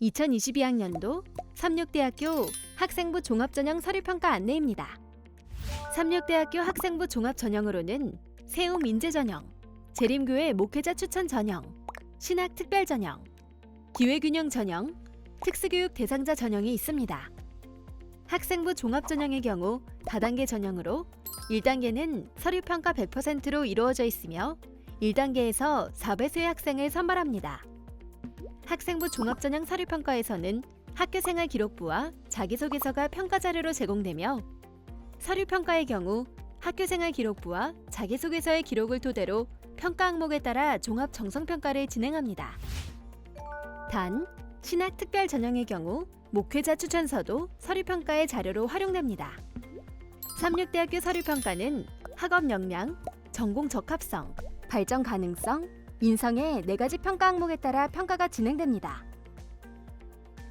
2022학년도 삼육대학교 학생부 종합전형 서류평가 안내입니다. 삼육대학교 학생부 종합전형으로는 세움 인재전형, 재림교회 목회자 추천 전형, 신학 특별 전형, 기회균형 전형, 특수교육 대상자 전형이 있습니다. 학생부 종합전형의 경우 다단계 전형으로 1단계는 서류평가 100%로 이루어져 있으며 1단계에서 4배수의 학생을 선발합니다. 학생부 종합전형 서류평가에서는 학교생활 기록부와 자기소개서가 평가 자료로 제공되며 서류평가의 경우 학교생활 기록부와 자기소개서의 기록을 토대로 평가 항목에 따라 종합 정성평가를 진행합니다. 단, 신학 특별 전형의 경우 목회자 추천서도 서류평가의 자료로 활용됩니다. 삼육대학교 서류평가는 학업 역량, 전공 적합성, 발전 가능성, 인성의 네 가지 평가 항목에 따라 평가가 진행됩니다.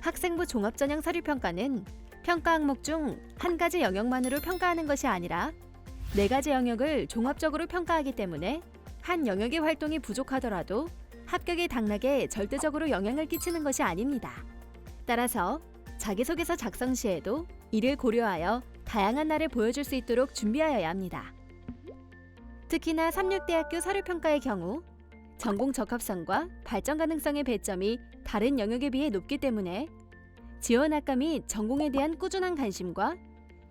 학생부 종합전형 서류평가는 평가 항목 중 한 가지 영역만으로 평가하는 것이 아니라 네 가지 영역을 종합적으로 평가하기 때문에 한 영역의 활동이 부족하더라도 합격의 당락에 절대적으로 영향을 끼치는 것이 아닙니다. 따라서 자기소개서 작성 시에도 이를 고려하여 다양한 날을 보여줄 수 있도록 준비하여야 합니다. 특히나 삼육대학교 서류평가의 경우 전공 적합성과 발전 가능성의 배점이 다른 영역에 비해 높기 때문에 지원 학과 및 전공에 대한 꾸준한 관심과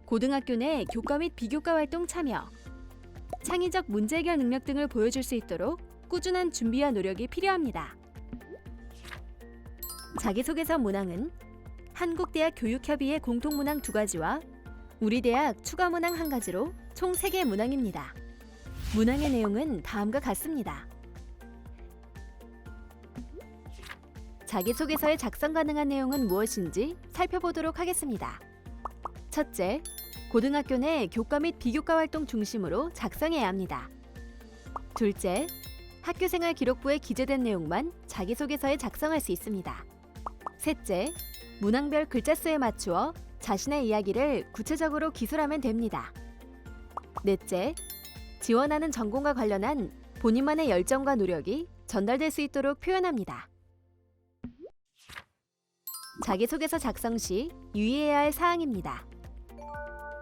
고등학교 내 교과 및 비교과 활동 참여, 창의적 문제 해결 능력 등을 보여줄 수 있도록 꾸준한 준비와 노력이 필요합니다. 자기소개서 문항은 한국대학 교육협의회 공통문항 두 가지와 우리 대학 추가 문항 한 가지로 총 3개 문항입니다. 문항의 내용은 다음과 같습니다. 자기소개서에 작성 가능한 내용은 무엇인지 살펴보도록 하겠습니다. 첫째, 고등학교 내 교과 및 비교과 활동 중심으로 작성해야 합니다. 둘째, 학교생활 기록부에 기재된 내용만 자기소개서에 작성할 수 있습니다. 셋째, 문항별 글자 수에 맞추어 자신의 이야기를 구체적으로 기술하면 됩니다. 넷째, 지원하는 전공과 관련한 본인만의 열정과 노력이 전달될 수 있도록 표현합니다. 자기소개서 작성 시 유의해야 할 사항입니다.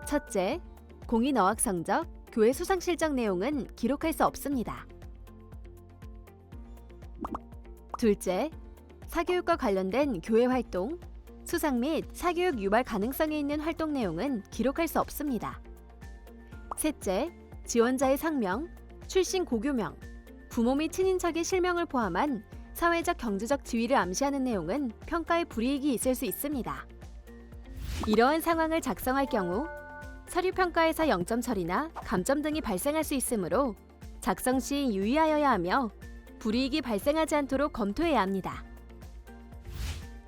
첫째, 공인 어학 성적, 교회 수상 실적 내용은 기록할 수 없습니다. 둘째, 사교육과 관련된 교회 활동, 수상 및 사교육 유발 가능성이 있는 활동 내용은 기록할 수 없습니다. 셋째, 지원자의 상명, 출신 고교명, 부모 및 친인척의 실명을 포함한 사회적 경제적 지위를 암시하는 내용은 평가에 불이익이 있을 수 있습니다. 이러한 상황을 작성할 경우 서류 평가에서 0점 처리나 감점 등이 발생할 수 있으므로 작성 시 유의하여야 하며 불이익이 발생하지 않도록 검토해야 합니다.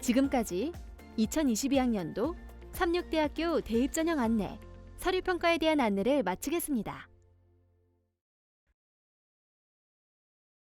지금까지 2022학년도 삼육대학교 대입전형 안내, 서류 평가에 대한 안내를 마치겠습니다.